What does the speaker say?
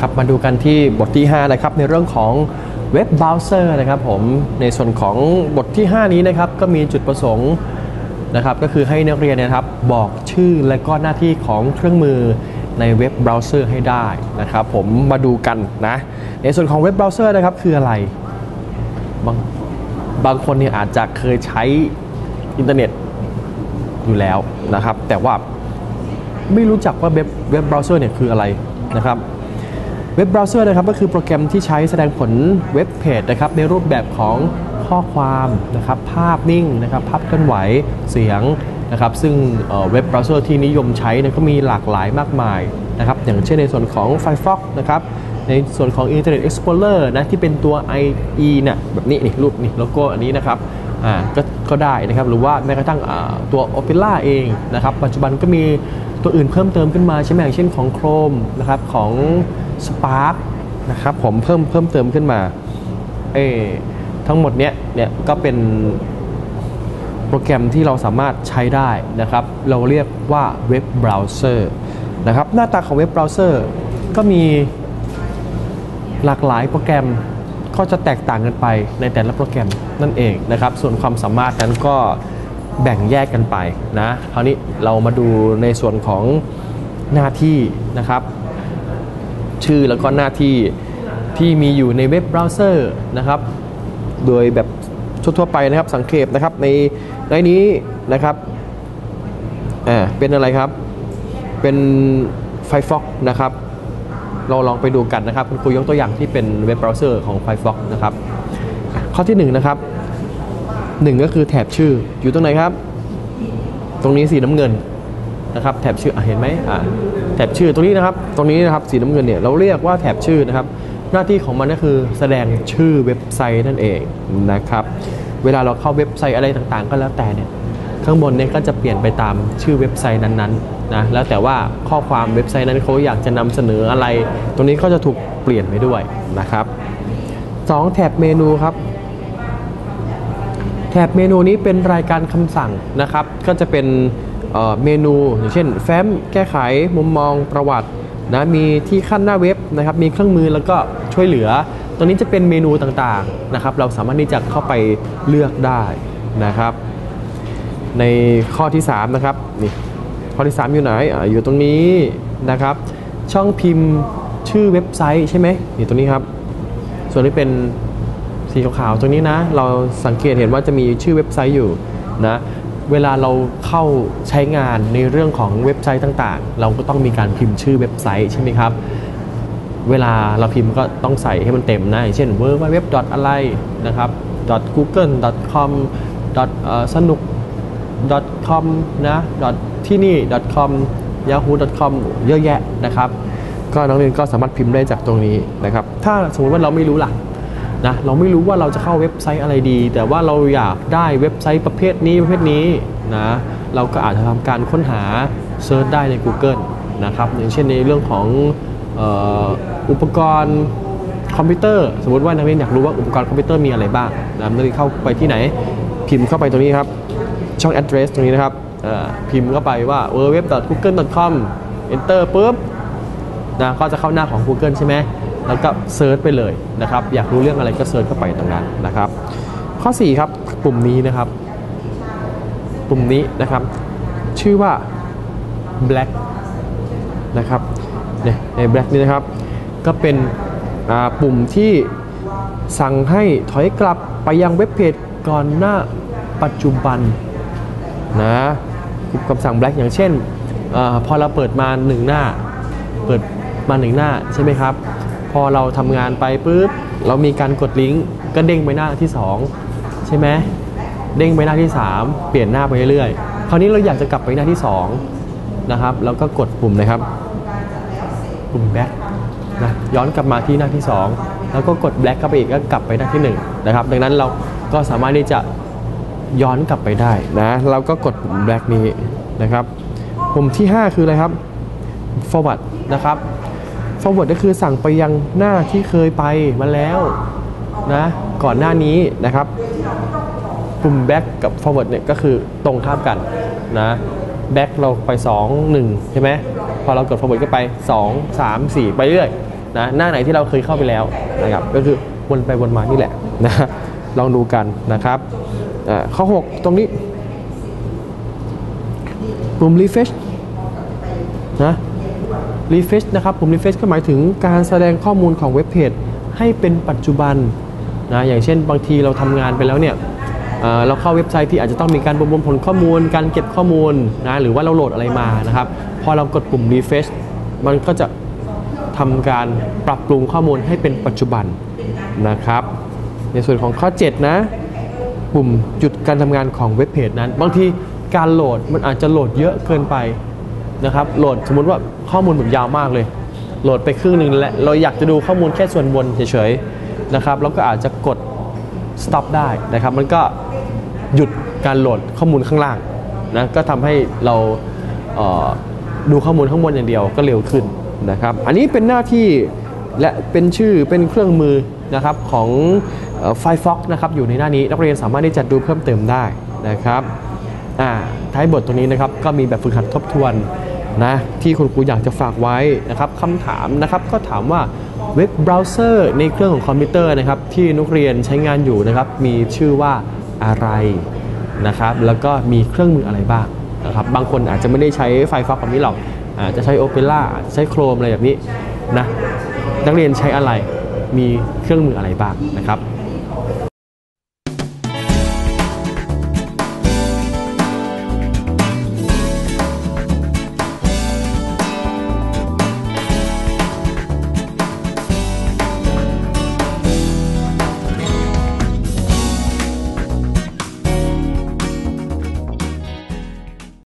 ครับมาดูกันที่บทที่5นะครับในเรื่องของเว็บเบราว์เซอร์นะครับผมในส่วนของบทที่ 5 นี้นะครับก็มีจุดประสงค์นะครับก็คือให้นักเรียนนะครับบอกชื่อและก็หน้าที่ของเครื่องมือในเว็บเบราว์เซอร์ให้ได้นะครับผมมาดูกันนะในส่วนของเว็บเบราว์เซอร์นะครับคืออะไร บางบางคนเนี่ยอาจจะเคยใช้อินเทอร์เน็ตอยู่แล้วนะครับแต่ว่าไม่รู้จักว่าเว็บเว็บเบราว์เซอร์เนี่ยคืออะไรนะครับ เว็บเบราว์เซอร์นะครับก็คือโปรแกรมที่ใช้แสดงผลเว็บเพจนะครับในรูปแบบของข้อความนะครับภาพนิ่งนะครับภาพเคลื่อนไหวเสียงนะครับซึ่งเว็บเบราว์เซอร์ที่นิยมใช้เนยก็มีหลากหลายมากมายนะครับอย่างเช่นในส่วนของ Firefox นะครับในส่วนของ Internet Explorer นะที่เป็นตัว IE เนี่ยแบบนี้นี่รูปนี่โลโก้อันนี้นะครับอ่าก็ก็ได้นะครับหรือว่าแม้กระทั่งตัว Opera เองนะครับปัจจุบันก็มีตัวอื่นเพิ่มเติมขึ้นมาใช่ไหมอย่างเช่นของ Chrome นะครับของ Spark นะครับผมเพิ่มเพิ่มเติมขึ้นมาเออทั้งหมดเนี้ยเนี่ยก็เป็นโปรแกรมที่เราสามารถใช้ได้นะครับ เราเรียกว่าเว็บเบราว์เซอร์นะครับหน้าตาของเว็บเบราว์เซอร์ก็มีหลากหลายโปรแกรมก็จะแตกต่างกันไปในแต่ละโปรแกรมนั่นเองนะครับ ส่วนความสามารถนั้นก็แบ่งแยกกันไปนะคราวนี้เรามาดูในส่วนของหน้าที่นะครับ ชื่อแล้วก็หน้าที่ที่มีอยู่ในเว็บเบราว์เซอร์นะครับ โดยแบบทั่วๆไปนะครับสังเกตนะครับในในนี้นะครับอ่าเป็นอะไรครับ เป็น Firefox นะครับ เราลองไปดูกันนะครับ คุณครูยกตัวอย่างที่เป็นเว็บเบราว์เซอร์ของ Firefox นะครับ ข้อที่1นะครับ1ก็คือแถบชื่ออยู่ตรงไหนครับ ตรงนี้สีน้ำเงินนะครับ แถบชื่ออเห็นไหมอ่า แถบชื่อตรงนี้นะครับ ตรงนี้นะครับสีน้ำเงินเนี่ยเราเรียกว่าแถบชื่อนะครับ หน้าที่ของมันก็คือแสดงชื่อเว็บไซต์นั่นเองนะครับ เวลาเราเข้าเว็บไซต์อะไรต่างๆ ก็แล้วแต่เนี่ยข้างบนเนี่ยก็จะเปลี่ยนไปตามชื่อเว็บไซต์นั้นๆนะแล้วแต่ว่าข้อความเว็บไซต์นั้นเขาอยากจะนำเสนออะไร ตรงนี้ก็จะถูกเปลี่ยนไปด้วยนะครับสองแถบเมนูครับแถบเมนูนี้เป็นรายการคำสั่งนะครับ ก็จะเป็น เมนู อย่างเช่น แฟ้มแก้ไขมุมมองประวัตินะมีที่ขั้นหน้าเว็บนะครับมีเครื่องมือแล้วก็ช่วยเหลือ ตัวนี้จะเป็นเมนูต่างๆนะครับ เราสามารถที่จะเข้าไปเลือกได้นะครับ ในข้อที่3นะครับนี่ข้อที่ 3 อยู่ไหนออยู่ตรงนี้นะครับ ช่องพิมพ์ชื่อเว็บไซต์ใช่ไหมนี่ตรงนี้ครับ ส่วนนี้เป็นสีขาวๆตรงนี้นะ เราสังเกตเห็นว่าจะมีชื่อเว็บไซต์อยู่นะ เวลาเราเข้าใช้งานในเรื่องของเว็บไซต์ต่างๆ เราก็ต้องมีการพิมพ์ชื่อเว็บไซต์ใช่ไหมครับ เวลาเราพิมพ์ก็ต้องใส่ให้มันเต็มนะอย่างเช่น w w w อะไรนะครับ google com สนุก com นะ ที่นี่ com yahoo com เยอะแยะนะครับ ก็นักเรียนก็สามารถพิมพ์ได้จากตรงนี้นะครับ ถ้าสมมติว่าเราไม่รู้หล่ะ นะเราไม่รู้ว่าเราจะเข้าเว็บไซต์อะไรดี แต่ว่าเราอยากได้เว็บไซต์ประเภทนี้ประเภทนี้นะเราก็อาจจะทำการค้นหาเซิร์ชได้ใน Google นะครับอย่างเช่นในเรื่องของอ,อุปกรณ์คอมพิวเตอร์สมมติว่านักเรียนอยากรู้ว่าอุปกรณ์คอมพิวเตอร์มีอะไรบ้างนะนักเรียนเข้าไปที่ไหน พิมพ์เข้าไปตรงนี้ครับ ช่อง address ตรงนี้นะครับพิมพ์เข้าไปว่า www.google.com enter ปุ๊บ นะก็จะเข้าหน้าของ Google ใช่ไหมแล้วก็เซิร์ชไปเลยนะครับ อยากรู้เรื่องอะไรก็เซิร์ชเข้าไปตรงนั้นนะครับ ข้อ 4 ครับปุ่มนี้นะครับ ปุ่มนี้นะครับ ชื่อว่า black นะครับเนี่ยใน black นี้นะครับ ก็เป็นปุ่มที่สั่งให้ถอยกลับไปยังเว็บเพจก่อนหน้าปัจจุบันนะคำสั่ง black อย่างเช่นอพอเราเปิดมาหนึ่งหน้า เปิด มาหนึ่งหน้าใช่ไหมครับ พอเราทำงานไปปุ๊บเรามีการกดลิงก์ก็เด้งไปหน้าที่ 2 ใช่ไหมเด้งไปหน้าที่ 3 เปลี่ยนหน้าไปเรื่อยๆคราวนี้เราอยากจะกลับไปหน้าที่2นะครับแล้วก็กดปุ่มนะครับ ปุ่ม back นะย้อนกลับมาที่หน้าที่ 2 แล้วก็กด black เข้าไปอีกก็กลับไปหน้าที่1นะครับดังนั้นเราก็สามารถที่จะย้อนกลับไปได้นะเราก็กดปุ่ม black นี้นะครับ ปุ่มที่ 5 คืออะไรครับ forward นะครับ forward ก็คือสั่งไปยังหน้าที่เคยไปมาแล้วนะก่อนหน้านี้นะครับปุ่ม back กับ forward เนี่ยก็คือตรงข้ามกันนะ back เราไป 2 1 ใช่ไหมพอเรากด forward ก็ไป 2 3 4 ไปเรื่อยนะหน้าไหนที่เราเคยเข้าไปแล้วนะครับก็คือวนไปวนมานี่แหละนะลองดูกันนะครับข้อ 6 ตรงนี้ปุ่ม refresh นะ refresh นะครับปุ่ม refresh ก็หมายถึงการแสดงข้อมูลของเว็บเพจให้เป็นปัจจุบันนะอย่างเช่นบางทีเราทำงานไปแล้วเนี่ยเเราเข้าเว็บไซต์ที่อาจจะต้องมีการประมวลผลข้อมูล การเก็บข้อมูลนะหรือว่าเราโหลดอะไรมานะครับพอเรากดปุ่ม refresh มันก็จะทำการปรับปรุงข้อมูลให้เป็นปัจจุบันนะครับ ในส่วนของข้อ 7 นะปุ่มหยุดการทำงานของเว็บเพจนั้น บางทีการโหลดมันอาจจะโหลดเยอะเกินไป นะครับโหลดสมมุติว่าข้อมูลแบบยาวมากเลย โหลดไปครึ่งหนึ่งและเราอยากจะดูข้อมูลแค่ส่วนบนเฉยๆนะครับแล้วก็อาจจะกด stop ได้นะครับ มันก็หยุดการโหลดข้อมูลข้างล่างนะก็ทำให้เราเดูข้อมูลข้างบนอย่างเดียวก็เร็วขึ้นนะครับ อันนี้เป็นหน้าที่และเป็นชื่อเป็นเครื่องมือนะครับของไฟฟ็อกนะครับอยู่ในหน้านี้นักเรียนสามารถที่จะดูเพิ่มเติมได้นะครับ ท้ายบทตรงนี้นะครับก็มีแบบฝึกหัดทบทวนนะที่คุณครูอยากจะฝากไว้นะครับคำถามนะครับก็ถามว่าเว็บเบราว์เซอร์ในเครื่องของคอมพิวเตอร์นะครับที่นักเรียนใช้งานอยู่นะครับมีชื่อว่าอะไรนะครับแล้วก็มีเครื่องมืออะไรบ้างนะครับบางคนอาจจะไม่ได้ใช้ไฟฟ็อกแบบนี้หรอกอาจจะใช้ Opera ใช้ Chrome อะไรแบบนี้นะนักเรียนใช้อะไรมีเครื่องมืออะไรบ้างนะครับ